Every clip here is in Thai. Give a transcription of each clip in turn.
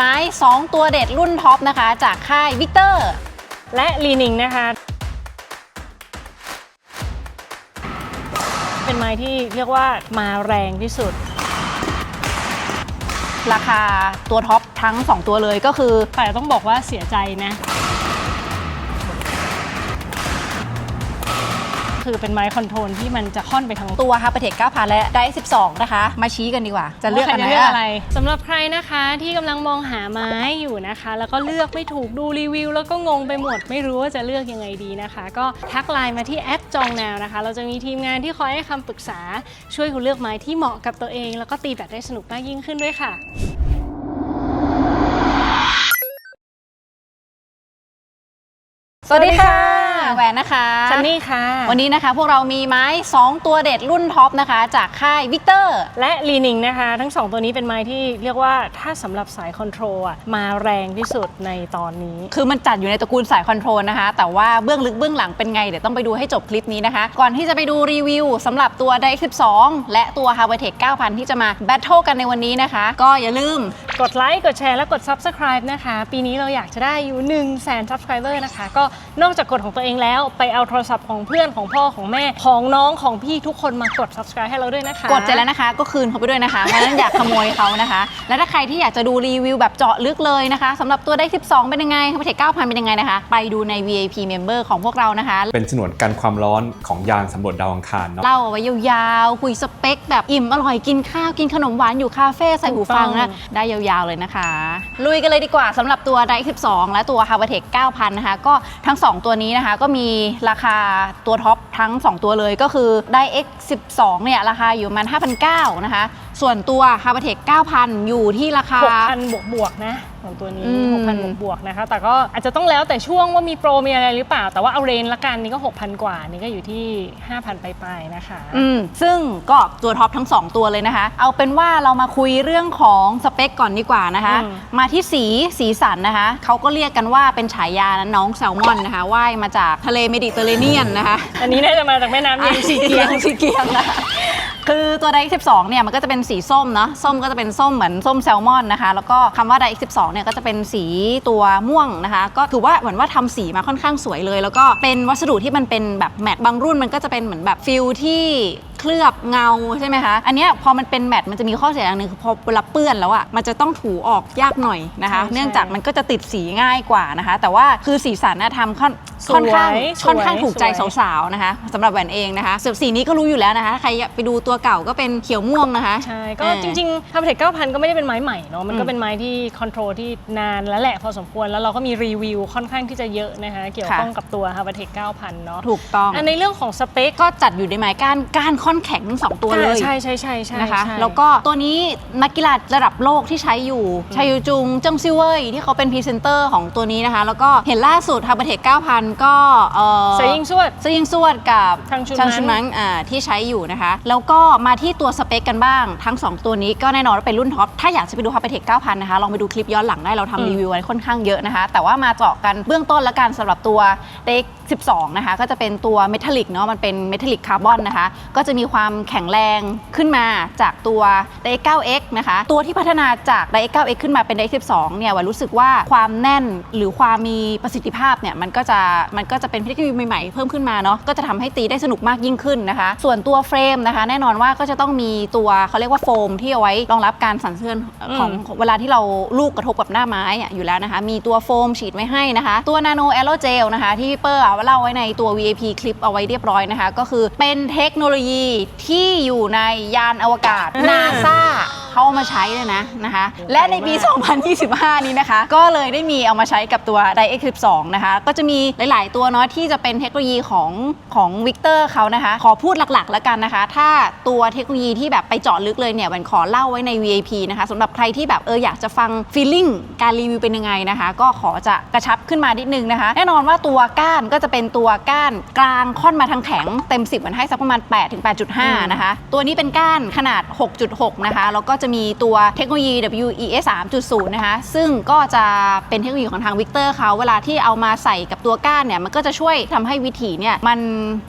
ไม้ 2 ตัวเด็ดรุ่นท็อปนะคะ จากค่ายวิกเตอร์ และลีนิงนะคะ เป็นไม้ที่เรียกว่ามาแรงที่สุด ราคาตัวท็อปทั้ง 2 ตัวเลยก็คือ แต่ต้องบอกว่าเสียใจนะ คือเป็นไม้คอนโทรลที่มันจะค่อนไปทั้งตัว h a r p e r t e c 9,000และได้ 12 นะคะ มาชี้กันดีกว่า จะเลือกว่าอันใคไหนจะเลือกอะอะไรสำหรับใครนะคะที่กำลังมองหาไม้อยู่นะคะ แล้วก็เลือกไม่ถูกดูรีวิว แล้วก็งงไปหมดไม่รู้ว่าจะเลือกยังไงดีนะคะ ก็ทักไลน์มาที่แอดจองแนวนะคะ เราจะมีทีมงานที่คอยให้คำปรึกษาช่วยคุณเลือกไม้ที่เหมาะกับตัวเอง แล้วก็ตีแบตได้สนุกมากยิ่งขึ้นด้วยค่ะสวัสดีค่ะสวัสดีค่ะ แหวนนะคะซันนี่ค่ะ วันนี้นะคะพวกเรามีไม้ 2 ตัวเด็ดรุ่นท็อปนะคะ จากค่ายวิกเตอร์และลีนิงนะคะ ทั้งสองตัวนี้เป็นไม้ที่เรียกว่าถ้าสำหรับสายคอนโทรลอะมาแรงที่สุดในตอนนี้ คือมันจัดอยู่ในตระกูลสายคอนโทรลนะคะ แต่ว่าเบื้องลึกเบื้องหลังเป็นไง เดี๋ยวต้องไปดูให้จบคลิปนี้นะคะ ก่อนที่จะไปดูรีวิวสำหรับตัว d 12และตัว h a r v e r t e c 9,000 ที่จะมาแบทเทิลกันในวันนี้นะคะ ก็อย่าลืมกดไลค์กดแชร์และกด Subscribe นะคะ ปีนี้เราอยากจะได้อยู่ 1 0 0 0 0แสน Subscriber นะคะ ก็นอกจากกดของตัวเองแล้วไปเอาโทรศัพท์ของเพื่อนของพ่อของแม่ของน้องของพี่ทุกคนมากด Subscribe ให้เราด้วยนะคะ กดเสร็จแล้วนะคะ ก็คืนเขาไปด้วยนะคะเพราะฉะนั้นอยากขโมยเขานะคะ และถ้าใครที่อยากจะดูรีวิวแบบเจาะลึกเลยนะคะสำหรับตัวได้ 12 เป็นยังไง h a r v e r t e c 9,000 เป็นยังไงนะคะ ไปดูใน VIP Member ของพวกเรานะคะ เป็นฉนวนกันความร้อนของยานสำรวจดาวอังคารเนาะเล่าเอาไว้ยาวๆ คุยสเปคแบบอิ่มอร่อยกินข้าวกินขนมหวานอยู่คาเฟ่ใส่หูฟังถูกต้นะองได้ยาวๆเลยนะคะ ลุยกันเลยดีกว่าสำหรับตัวได12 และตัว h a r v e r t e c 9,000 นะคะ ก็ทั้ง 2 ตัวนี้นะคะก็มีราคาตัวท็อปทั้ง 2 ตัวเลยก็คือได้ X12 เนี่ยราคาอยู่ประมัน5,900นะคะ ส่วนตัว h a r v e r t e c 9,000 อยู่ที่ราคา 6,000 บวกบวกๆนะของตัวนี้ อืม 6,000 บวกบวกๆนะคะ แต่ก็อาจจะต้องแล้วแต่ช่วงว่ามีโปรมีอะไรหรือเปล่า แต่ว่าเอาเรนละกันนี่ก็ 6,000 กว่า นี่ก็อยู่ที่ 5,000 ไปลายๆนะคะ อืมซึ่งก็ตัวท็อปทั้ง 2 ตัวเลยนะคะ เอาเป็นว่าเรามาคุยเรื่องของสเปคก่อนดีกว่านะคะ อืม มาที่สีสีสันนะคะ เขาก็เรียกกันว่าเป็นฉายานะน้องแซลมอนนะคะว่ายมาจากทะเลเมดิเตอร์เรเนียนนะคะอันนี้น่าจะมาจากแม่น้ำเย็นสีเกียง สีเกียงนะคะ คือตัวได12เนี่ยมันก็จะเป็นสีส้มเนาะส้มก็จะเป็นส้มเหมือนส้มแซลมอนนะคะ แล้วก็คำว่าได12เนี่ยก็จะเป็นสีตัวม่วงนะคะ ก็ถือว่าเหมือนว่าทำสีมาค่อนข้างสวยเลย แล้วก็เป็นวัสดุที่มันเป็นแบบแมตต์บางรุ่นมันก็จะเป็นเหมือนแบบฟิลที่ เคลือบเงาใช่ไหมคะ อันเนี้ยพอมันเป็นแมตต์มันจะมีข้อเสียอย่างหนึ่งคือพอเวลาเปื้อนแล้วอะ่ะมันจะต้องถูออกยากหน่อยนะคะ ใช่ใช่เนื่องจากมันก็จะติดสีง่ายกว่านะคะ แต่ว่าคือสีสันนะทำค่อนสวยค่อนข้างสวยค่อนข้างถูกใจสวย สาวๆนะคะสำหรับแหวนเองนะคะส่วนสีนี้ก็รู้อยู่แล้วนะคะถ้าใครอยากไปดูตัวเก่าก็เป็นเขียวม่วงนะคะ ใช่ ก็อ่าจริงๆ h a r v e r t e c 9,000 ก็ไม่ได้เป็นไม้ใหม่เนาะ มันก็อืมเป็นไม้ที่คอนโทรลที่นานแล้วแหละพอสมควร แล้วเราก็มีรีวิวค่อนข้างที่จะเยอะนะคะ เกี่ยวข้องกับตัว h a r v e r t e c 9,000 เนาะ ถูกต้อง อันในเรื่องของสเปค ก็จัดอยู่ในไม้ก้านก้านค่อนแข็งทั้งสองตัวเลยใช่ใช่ใช่ใช่นะคะใช่แล้วก็ตัวนี้นักกีฬาระดับโลกที่ใช้อยู่ชายูจุงเจิ้งซิเว่ยที่เขาเป็นพรีเซนเตอร์ของตัวนี้นะคะ แล้วก็เห็นล่าสุดฮาร์เบเทค9,000 ก็เออเซยิงสวดซยิงสวดกับทางชุนมังชุนมังอ่าที่ใช้อยู่นะคะ แล้วก็มาที่ตัวสเปคกันบ้างทั้ง 2 ตัวนี้ก็แน่นอนว่าเป็นรุ่นท็อปถ้าอยากจะไปดูฮาร์เบเทค9,000 นะคะ ลองไปดูคลิปย้อนหลังได้เราอืมทำรีวิวไว้ค่อนข้างเยอะนะคะ แต่ว่ามาเจาะกันเบื้องต้นละกันสำหรับตัวเด็ก12 นะคะ ก็จะเป็นตัวเมทัลลิกเนาะมันเป็นเมทัลลิกคาร์บอนนะคะก็จะมีความแข็งแรงขึ้นมาจากตัวได 9X นะคะ ตัวที่พัฒนาจากได 9X ขึ้นมาเป็นได12 เนี่ยวันรู้สึกว่าความแน่นหรือความมีประสิทธิภาพเนี่ยมันก็จะมันก็จะเป็นเทคโนโลยีใหม่ๆเพิ่มขึ้นมาเนาะก็จะทำให้ตีได้สนุกมากยิ่งขึ้นนะคะ ส่วนตัวเฟรมนะคะ แน่นอนว่าก็จะต้องมีตัวเขาเรียกว่าโฟม ที่เอาไว้รองรับการสั่นสะเทือนของเวลาที่เราลูกกระทบกับหน้าไม้อะอยู่แล้วนะคะ มีตัวโฟมฉีดไว้ให้นะคะ ตัวนาโนแอโรเจลนะคะ ที่พี่เปอร์เอาเล่าไว้ในตัว VIP คลิปเอาไว้เรียบร้อยนะคะ ก็คือเป็นเทคโนโลยีที่อยู่ในยานอวกาศนาซา เขาเอามาใช้เลยนะนะคะ และในปี 2025 นี้นะคะ ก็เลยได้มีเอามาใช้กับตัว d i x 12นะคะ ก็จะมีหลาย ๆ ตัวเนาะที่จะเป็นเทคโนโลยีของของวิกเตอร์เขานะคะ ขอพูดหลัก ๆ แล้วกันนะคะ ถ้าตัวเทคโนโลยีที่แบบไปเจาะลึกเลยเนี่ยวันขอเล่าไว้ใน VIP นะคะสำหรับใครที่แบบเอออยากจะฟัง feeling การรีวิวเป็นยังไงนะคะ ก็ขอจะกระชับขึ้นมานิดนึงนะคะ แน่นอนว่าตัวก้านก็จะเป็นตัวก้านกลางค่อนมาทางแข็งเต็ม 10มันให้สักประมาณ8ถึง8.5 นะคะ ตัวนี้เป็นก้านขนาด 6.6 นะคะ แล้วก็จะจะมีตัวเทคโนโลยี WES 3.0 นะคะ ซึ่งก็จะเป็นเทคโนโลยีของทางวิกเตอร์เขาเวลาที่เอามาใส่กับตัวก้านเนี่ย มันก็จะช่วยทำให้วิถีเนี่ย มัน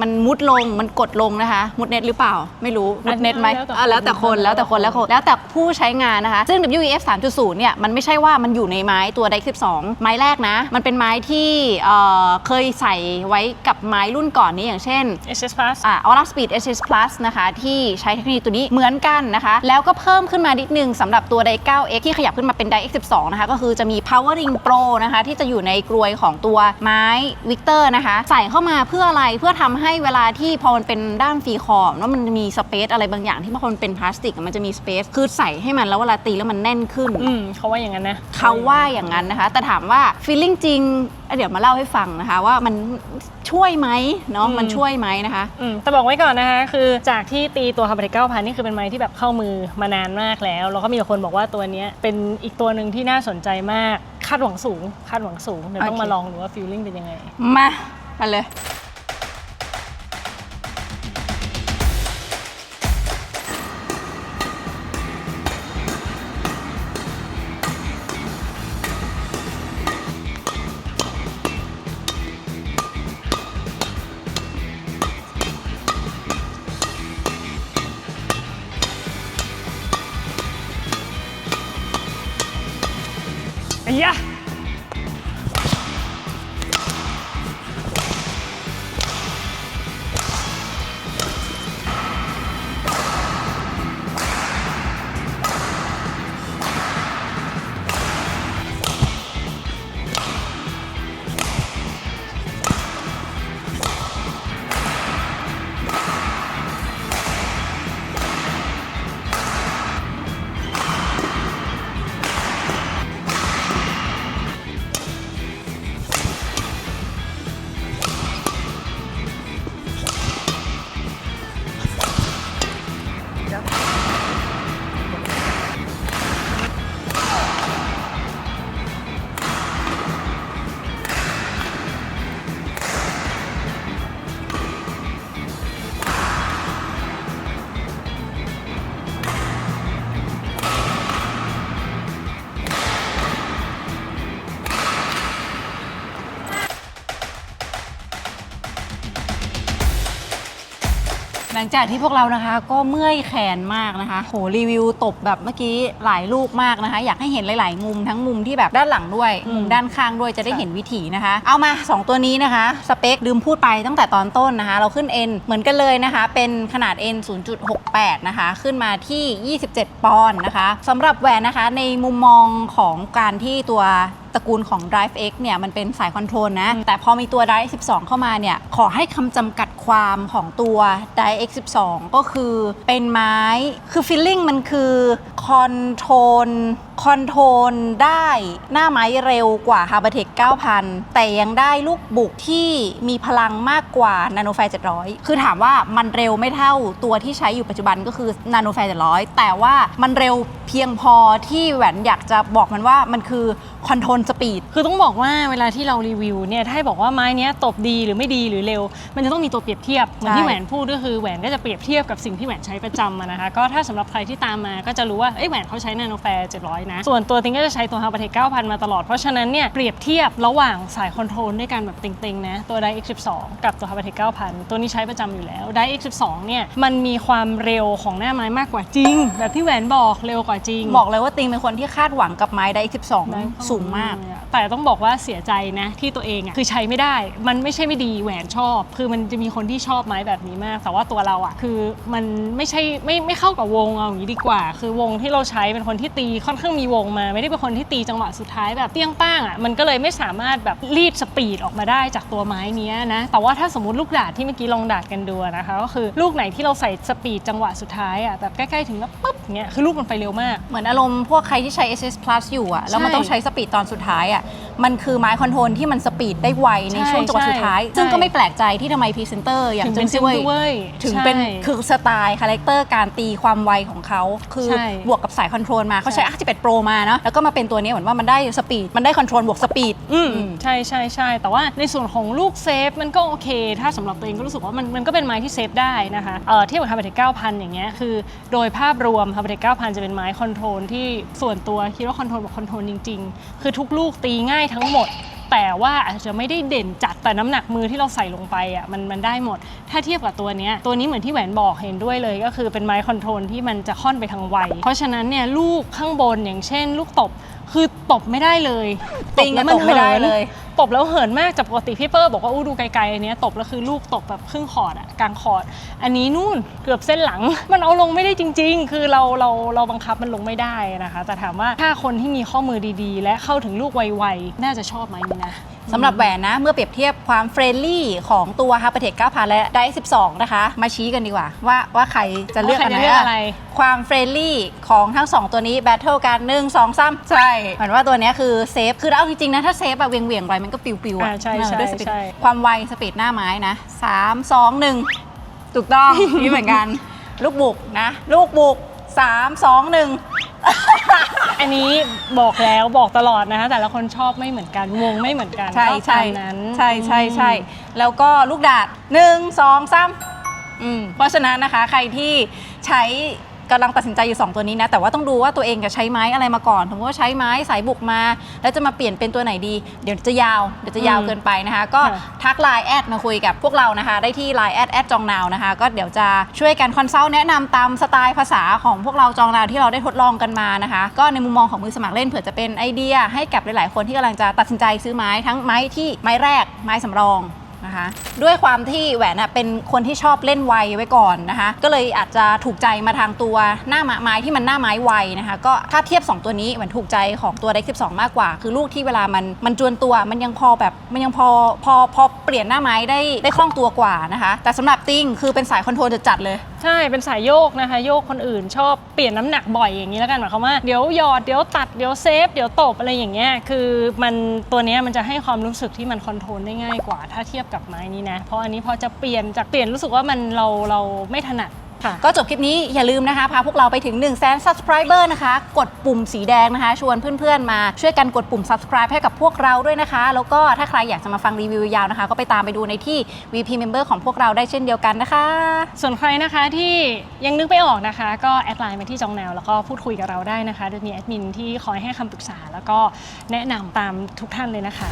มันมุดลงมันกดลงนะคะ มุดเน็ตหรือเปล่า ไม่รู้ มุดเน็ตไหมแล้วแต่อะแล้วแต่คนแล้วแต่คนแล้วคนแล้วแต่ผู้ใช้งานนะคะ ซึ่ง WEF 3.0 เนี่ย มันไม่ใช่ว่ามันอยู่ในไม้ตัว DEX 12ไม้แรกนะ มันเป็นไม้ที่เอ่อเคยใส่ไว้กับไม้รุ่นก่อนนี้อย่างเช่น HS Plus อ่า Aura Speed SS Plus นะคะที่ใช้เทคโนโลยีตัวนี้เหมือนกันนะคะ แล้วก็เพิ่มขึ้นมานิดนึงสำหรับตัว Dai 9X ที่ขยับขึ้นมาเป็น Dai X12 นะคะก็คือจะมี Power Ring Pro นะคะที่จะอยู่ในกรวยของตัวไม้ Victor นะคะ ใส่เข้ามาเพื่ออะไรเพื่อทำให้เวลาที่พอมันเป็นด้ามฟรีคอร์แล้วมันมีสเปซอะไรบางอย่างที่พอมันเป็นพลาสติกอะมันจะมีสเปซคือใส่ให้มันแล้วเวลาตีแล้วมันแน่นขึ้นอืมเขาว่าอย่างนั้นนะเขาว่าอย่างนั้นนะคะ แต่ถามว่า feeling จริงเดี๋ยวมาเล่าให้ฟังนะคะว่ามัน ช่วยไหมเนาะมันช่วยไหมนะคะ อืมแต่บอกไว้ก่อนนะคะ คือจากที่ตีตัวคาร์บอนเก้าพันนี่คือเป็นไม้ที่แบบเข้ามือมานานมากแล้ว แล้วก็มีแต่คนบอกว่าตัวเนี้ยเป็นอีกตัวหนึ่งที่น่าสนใจมาก คาดหวังสูง คาดหวังสูง เดี๋ยวต้องโอเคมาลองดูว่าฟีลลิ่งเป็นยังไง มามาเลย ลังจากที่พวกเรานะคะ ก็เมื่อยแขนมากนะคะ โหรีวิวตบแบบเมื่อกี้หลายลูกมากนะคะ อยากให้เห็นหลาย ๆ มุมทั้งมุมที่แบบด้านหลังด้วยมุมด้านข้างด้วยจะได้เห็นวิถีนะคะ เอามา 2 ตัวนี้นะคะ สเปคลืมพูดไปตั้งแต่ตอนต้นนะคะ เราขึ้น N เหมือนกันเลยนะคะ เป็นขนาด N 0.68 นะคะ ขึ้นมาที่ 27 ปอนด์นะคะสำหรับแหวนนะคะในมุมมองของการที่ตัวตระกูลของ Drive X เนี่ยมันเป็นสายคอนโทรลนะ แต่พอมีตัว Drive 12 เข้ามาเนี่ย ขอให้คำจำกัด ความของตัว Drive X 12 ก็คือเป็นไม้คือฟิลลิ่งมันคือ คอนโทรลคอนโทรลได้หน้าไม้เร็วกว่า h a r b o r t e c 9,000 แต่ยังได้ลูกบุกที่มีพลังมากกว่า Nano Fair 700 คือถามว่ามันเร็วไม่เท่าตัวที่ใช้อยู่ปัจจุบันก็คือ Nano Fair 700 แต่ว่ามันเร็วเพียงพอที่แหวนอยากจะบอกมันว่ามันคือคอนโทรลสปีดคือต้องบอกว่าเวลาที่เรารีวิวเนี่ยถ้าให้บอกว่าไม้เนี้ยตบดีหรือไม่ดีหรือเร็ว มันจะต้องมีตัวเปรียบเทียบเหมือนที่ใช่แหวนพูดก็คือแหวนก็จะเปรียบเทียบกับสิ่งที่แหวนใช้ประจำอะนะคะก็ถ้าสำหรับใครที่ตามมาก็จะรู้ว่าเอ้ยแหวนเขาใช้นาโนแฟร์700 นะ ส่วนตัวติงก็จะใช้ตัวฮาร์บเทค9,000 มาตลอด เพราะฉะนั้นเนี่ยเปรียบเทียบระหว่างสายคอนโทรลด้วยกันแบบเต็งๆนะ ตัวได X12 กับตัวฮาร์บเทค9,000 ตัวนี้ใช้ประจำอยู่แล้วได X12 เนี่ยมันมีความเร็วของหน้าไม้มากกว่าจริง แบบที่แหวนบอกเร็วกว่าจริง บอกเลยว่าติงเป็นคนที่คาดหวังกับไม้ได้12 สูงมาก แต่ต้องบอกว่าเสียใจนะที่ตัวเองอะคือใช้ไม่ได้ มันไม่ใช่ไม่ดีแหวนชอบ คือมันจะมีคนที่ชอบไม้แบบนี้มาก แต่ว่าตัวเราอะคือมันไม่ใช่ไม่ไม่เข้ากับวงเอาอย่างนี้ดีกว่า คือวงที่เราใช้เป็นคนที่ตีค่อนข้างมีวงมา ไม่ได้เป็นคนที่ตีจังหวะสุดท้ายแบบเตี้ยงป้างอะมันก็เลยไม่สามารถแบบรีดสปีดออกมาได้จากตัวไม้นี้นะแต่ว่าถ้าสมมติลูกดาดที่เมื่อกี้ลองดาดกันดูนะคะก็คือลูกไหนที่เราใส่สปีดจังหวะสุดท้ายอะแบบใกล้ๆถึงแล้วปุ๊บเงี้ยคือลูกมันไปเร็วมาก เหมือนอารมณ์พวกใครที่ใช้ SS Plus อยู่อะแล้วมันต้องใช้สปีดตอนสุดท้ายอะมันคือไม้คอนโทรลที่มันสปีดได้ไวในใช่ช่วงจังหวะสุดท้ายใช่ซึ่งก็ไม่แปลกใจที่ทำไมพรีเซนเตอร์อย่างถึงเจิ้เป็นงเจ้าซิเว่ยด้วยถึงเป็นใช่คือสไตล์คาแรคเตอร์การตีความไวของเขาคือใช่บวกกับสายคอนโทรลมาเขาใช้ใช่ R11 Pro มาเนาะแล้วก็มาเป็นตัวนี้เหมือนว่ามันได้สปีดมันได้คอนโทรลบวกสปีดอืมใช่ใช่ใช่แต่ว่าในส่วนของลูกเซฟมันก็โอเค ถ้าสำหรับตัวเองก็รู้สึกว่ามันมันก็เป็นไม้ที่เซฟได้นะคะเอ่อเทียบกับฮาร์เบเทค9,000อย่างเงี้ยคือโดยภาพรวมฮาร์เบเทค9,000จะเป็นไม้คอนโทรลที่ส่วนตัวคิดว่าคอนโทรลแบบคอนโทรลจริง ๆ คือทุกลูกตีง่ายทั้งหมด แต่ว่าอาจจะไม่ได้เด่นจัดแต่น้ำหนักมือที่เราใส่ลงไปอะมันมันได้หมด ถ้าเทียบกับตัวนี้ตัวนี้เหมือนที่แหวนบอกเห็นด้วยเลย ก็คือเป็นไม้คอนโทรลที่มันจะค่อนไปทางไวเพราะฉะนั้นเนี่ยลูกข้างบนอย่างเช่น ลูกตบคือตบไม่ได้เลยติงแล้วตบไม่ได้เลย ตบแล้วเหินมากจากปกติพี่เปอร์บอกว่าอู้ดูไกลๆอันเนี้ยตบแล้วคือลูกตบแบบครึ่งคอร์ดอะกลางคอร์ดอันนี้นู่นเกือบเส้นหลัง มันเอาลงไม่ได้จริง ๆ คือเราเราเราบังคับมันลงไม่ได้นะคะ แต่ถามว่าถ้าคนที่มีข้อมือดีๆ และเข้าถึงลูกไวๆน่าจะชอบไหมนะ สำหรับแหวนนะ เมื่อเปรียบเทียบความเฟรนลี่ของตัว h a r p e r t e c 9,000 และได12 นะคะ มาชี้กันดีกว่า ว่าว่าใครจะเลือกอันไหนว่าใครจะเลือกอะไร ความเฟรนลี่ของทั้ง 2 ตัวนี้แบทเทิลกัน 1 2 3ใช่เหมือนว่าตัวเนี้ยคือเซฟ คือเอาจริง ๆ นะ ถ้าเซฟอะเวียงเวียงๆไปมันก็ปิวๆอะอ่าใช่เออใช่ด้วยสปีดใช่ ความไวสปีดหน้าไม้นะ 3 2 1 ถูกต้อง นี่เหมือนกัน ลูกบุกนะ ลูกบุก 3 2 1 อันนี้บอกแล้วบอกตลอดนะคะแต่ละคนชอบไม่เหมือนกันวงไม่เหมือนกันใช่ก็ใช่ตามนั้นใช่ใช่ใช่อืมแล้วก็ลูกดาดหนึ่งสองสามอืมเพราะฉะนั้นนะคะใครที่ใช้ กำลังตัดสินใจอยู่ 2 ตัวนี้นะ แต่ว่าต้องดูว่าตัวเองจะใช้ไม้อะไรมาก่อนสมมติว่าใช้ไม้สายบุกมา แล้วจะมาเปลี่ยนเป็นตัวไหนดี เดี๋ยวจะยาว เดี๋ยวจะยาวเกินไปนะคะ ก็ทักไลน์แอดมาคุยกับพวกเรานะคะ ได้ที่ไลน์แอดแอดจองนาวนะคะ ก็เดี๋ยวจะช่วยกันคอนซัลท์แนะนำตามสไตล์ภาษาของพวกเราจองนาวที่เราได้ทดลองกันมานะคะ ก็ในมุมมองของมือสมัครเล่นเผื่อจะเป็นไอเดีย ให้กับหลาย ๆ คนที่กำลังจะตัดสินใจซื้อไม้ทั้งไม้ที่ไม้แรก ไม้สำรอง นะคะ ด้วยความที่แหวนน่ะเป็นคนที่ชอบเล่นไวไว้ก่อนนะคะ ก็เลยอาจจะถูกใจมาทางตัวหน้าไม้ที่มันหน้าไม้ไวนะคะ ก็ถ้าเทียบ 2 ตัวนี้แหวนถูกใจของตัวเด็ก12 มากกว่า คือลูกที่เวลามันมันจวนตัวมันยังพอแบบมันยังพอพอพอเปลี่ยนหน้าไม้ได้ได้คล่องตัวกว่านะคะ แต่สำหรับติ้งคือเป็นสายคอนโทรลจัดเลย ใช่เป็นสายโยกนะคะ โยกคนอื่นชอบเปลี่ยนน้ำหนักบ่อยอย่างนี้แล้วกันหมายความว่าเดี๋ยวหยอดเดี๋ยวตัดเดี๋ยวเซฟเดี๋ยวตบอะไรอย่างเงี้ยคือมันตัวนี้มันจะให้ความรู้สึกที่มันคอนโทรลได้ง่ายกว่า ถ้าเทียบกับไม้นี้นะ เพราะอันนี้พอจะเปลี่ยนจากเปลี่ยนรู้สึกว่ามันเราเราไม่ถนัดค่ะ ก็จบคลิปนี้อย่าลืมนะคะ พาพวกเราไปถึง1 0 0 0 0แสน subscriber นะคะ กดปุ่มสีแดงนะคะ ชวนเพื่อนๆมาช่วยกันกดปุ่ม subscribe ให้กับพวกเราด้วยนะคะ แล้วก็ถ้าใครอยากจะมาฟังรีวิวยาวนะคะ ก็ไปตามไปดูในที่ VP Member ของพวกเราได้เช่นเดียวกันนะคะ ส่วนใครนะคะที่ยังนึกไม่ออกนะคะ ก็แอดไลน์มาที่จองแนว แล้วก็พูดคุยกับเราได้นะคะ โดยมีแอดมินที่คอยให้คำปรึกษา แล้วก็แนะนำตามทุกท่านเลยนะคะ